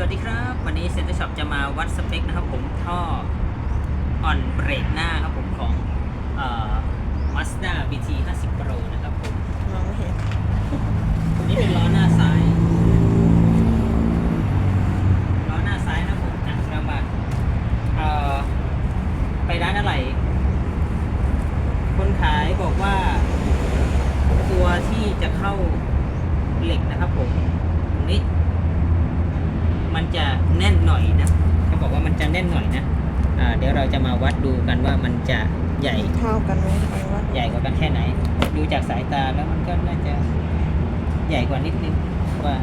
วัสดีครับ วันนี้เซ็นเตอร์ช็อปจะมาวัดสเปคนะครับผมท่ออ่อนเบรกหน้าครับผมของเอ่อ Mazda BT 50 Pro นะครับผมมองไม่เห็นนี่เป็นล้อหน้าซ้ายล้อหน้าซ้ายนะครับผมอะเรามาเอ่อไปร้านอะไร คนขายบอกว่า ตัวที่จะเข้าเหล็กนะครับผมตรงนี้มัน จะแน่นหน่อยนะเขาบอกว่ามันจะแน่นหน่อยนะอ่าเดี๋ยวเราจะมาวัดดูกันว่ามันจะใหญ่เท่ากันไหมไปว่าใหญ่กว่ากันแค่ไหน ดูจากสายตาแล้วมันก็น่าจะใหญ่กว่านิดนึงว่า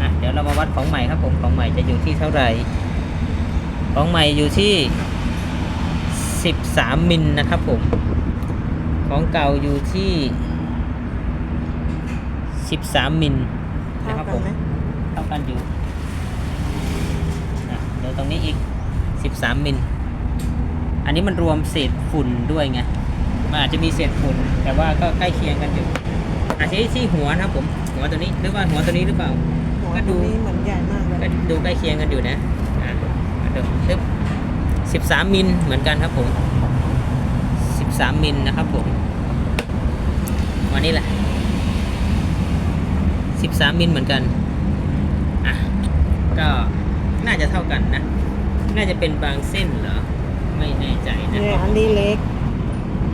อะเดี๋ยวเรามาวัดของใหม่ครับผมของใหม่จะอยู่ที่เท่าไหร่ ของใหม่อยู่ที่ 13มิลนะครับผม ของเก่าอยู่ที่ 13มิลเท่านะครับกัผนมไหมเท่ากันอยู่อะเดี๋ยว ตรงนี้อีก 13 มิล อันนี้มันรวมเศษฝุ่นด้วยไง มันอาจจะมีเศษฝุ่น แต่ว่าก็ใกล้เคียงกันอยู่อาจจะที่หัวนะครับผม หัวตัวนี้หรือว่าหัวตัวนี้หรือเปล่าหัวก็ดูตรงนี้เหมือนใหญ่มากเลยก็ดูใกล้เคียงกันอยู่นะ อ่ามาดูซึบสิบสามมิลเหมือนกันครับผมสิบสามมิลนะครับผม วันนี้แหละสิบสามมิลเหมือนกัน อะ ก็ น่าจะเท่ากันนะ น่าจะเป็นบางเส้นเหรอ ไม่แน่ใจนะเนี่ยอันนี้เล็ก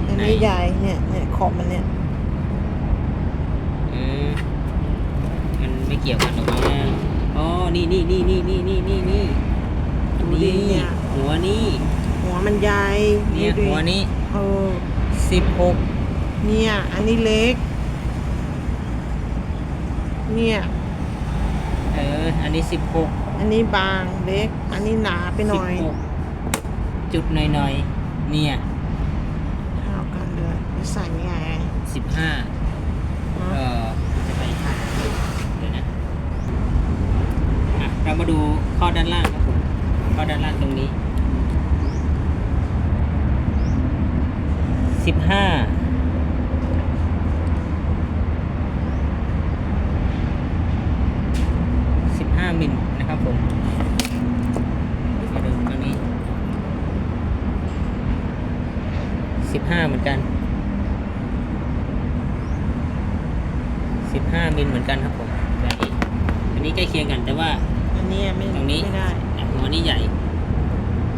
อันนี้ไหนใหญ่เนี่ยเนี่ยขอบมันเนี่ยอืมมันไม่เกี่ยวกันหรอกนะอ๋อ นี่นี่นี่นี่นี่นี่นี่นี่ดูดิเนี่ย หัวนี่หัวมันใหญ่เนี่ยดูดิหัวนี้เออสิบหกเนี่ย อันนี้เล็ก เนี่ย เออ อันนี้สิบหก อันนี้บางเล็ก อันนี้หนาไปหน่อย สิบหกจุดหน่อยหน่อยๆ เนี่ยเท่ากันเลยจะใส่ยังไงสิบห้าอะเออจะไปหาเดี๋ยวนะอะเรามาดูข้อด้านล่างครับผมข้อด้านล่างตรงนี้สิบห้าสิบห้ามิลนะครับผมมาดูตรงนี้สิบ ห้าเหมือนกันสิบห้ามิลเหมือนกันครับผมใหญ่อันนี้ใกล้เคียงกันแต่ว่า อันนี้ไม่ตรงนี้ไม่ได้อะหัวนี้ใหญ่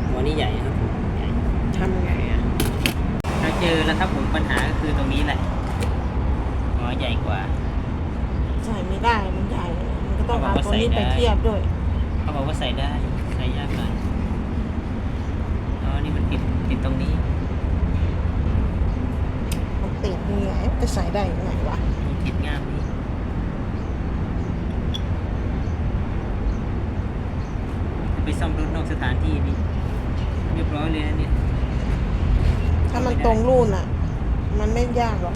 หัวนี้ใหญ่ครับผมใหญ่ทำไงอะเราเจอแล้วครับผมปัญหาก็คือตรงนี้แหละหัวใหญ่กว่า ใส่ไม่ได้มันใหญ่มันก็ต้องเขาบอเอากว่าตัวนี้ใส่ไปได้เทียบด้วย เขาบอกว่าใส่ได้ใส่ยากหน่อยอ๋อนี่มันติดติดตรงนี้มันติดนี่ไง จะใส่ได้ยังไงวะมันติดง่ามนี้ไปซ่อมรถนอกสถานที่นี่เรียบร้อยเลยนะเนี่ย ถ้ามันตรงรุ่นอะ มันไม่ยากหรอก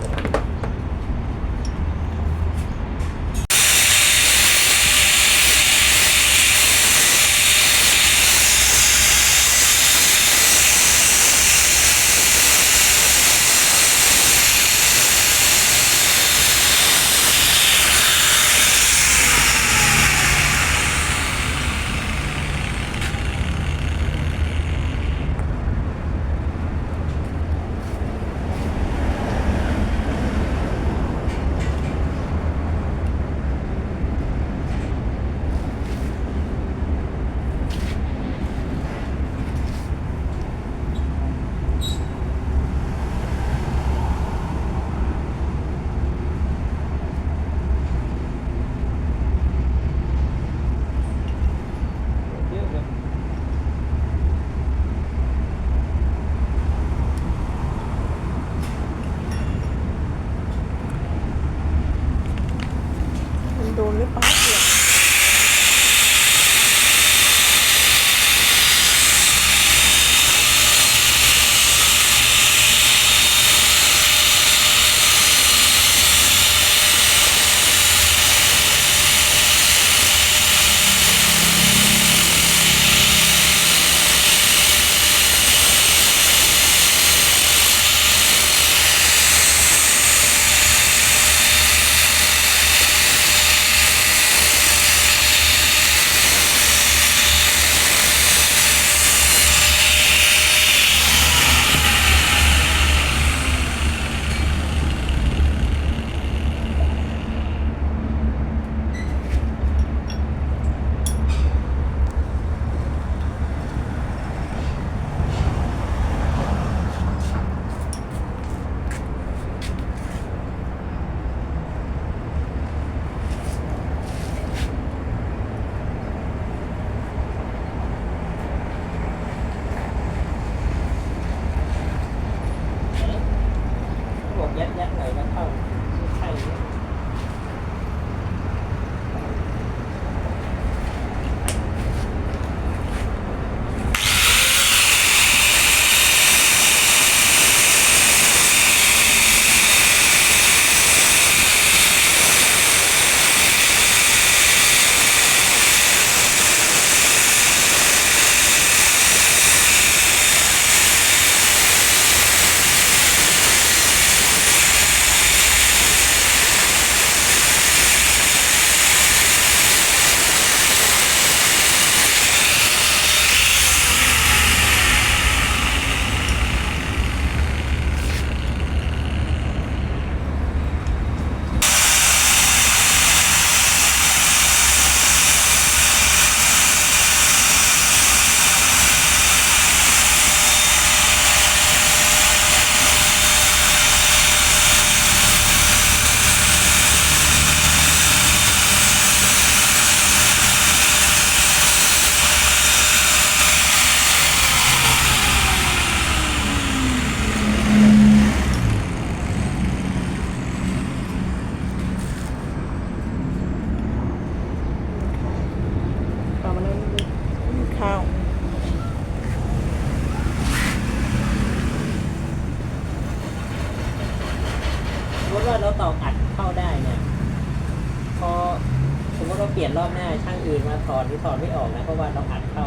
างอื่นมาถอดหรือถอดไม่ออกนะเพราะว่าเราอัดเข้า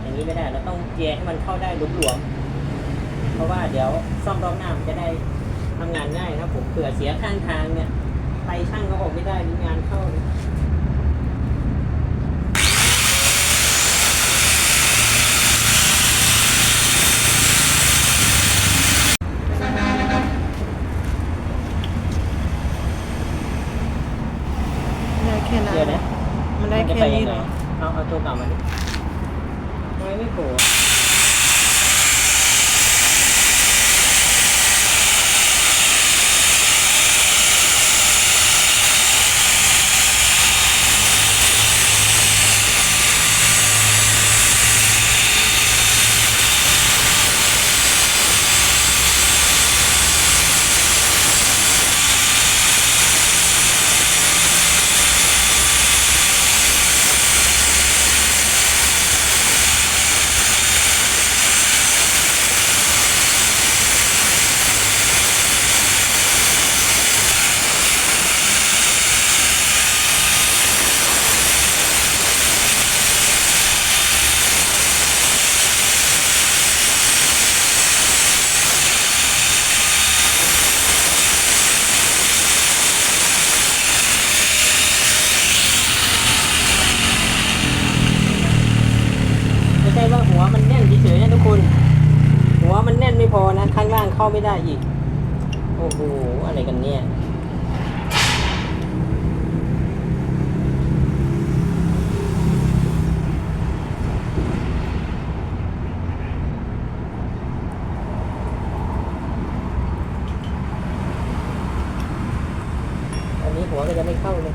อย่างนี้ไม่ได้เราต้องเจียให้มันเข้าได้หลวมๆเพราะว่าเดี๋ยวซ่อมรอบหน้ามันจะได้ทำงานง่ายนะครับผมเผื่อเสียข้างทางเนี่ยไปช่างก็ออกไม่ได้หรืองานเข้าได้แค่นั้นเดี๋ยวนะ มันได้แค่นี้เหรอ เอาเอาตัวเก่ามาดิทำไมไม่โผล่ไม่ใช่ว่าหัวมันแน่นเฉยๆนะทุกคน หัวมันแน่นไม่พอนะ ข้างล่างเข้าไม่ได้อีก โอ้โห อะไรกันเนี่ย อันนี้หัวก็จะไม่เข้าเลย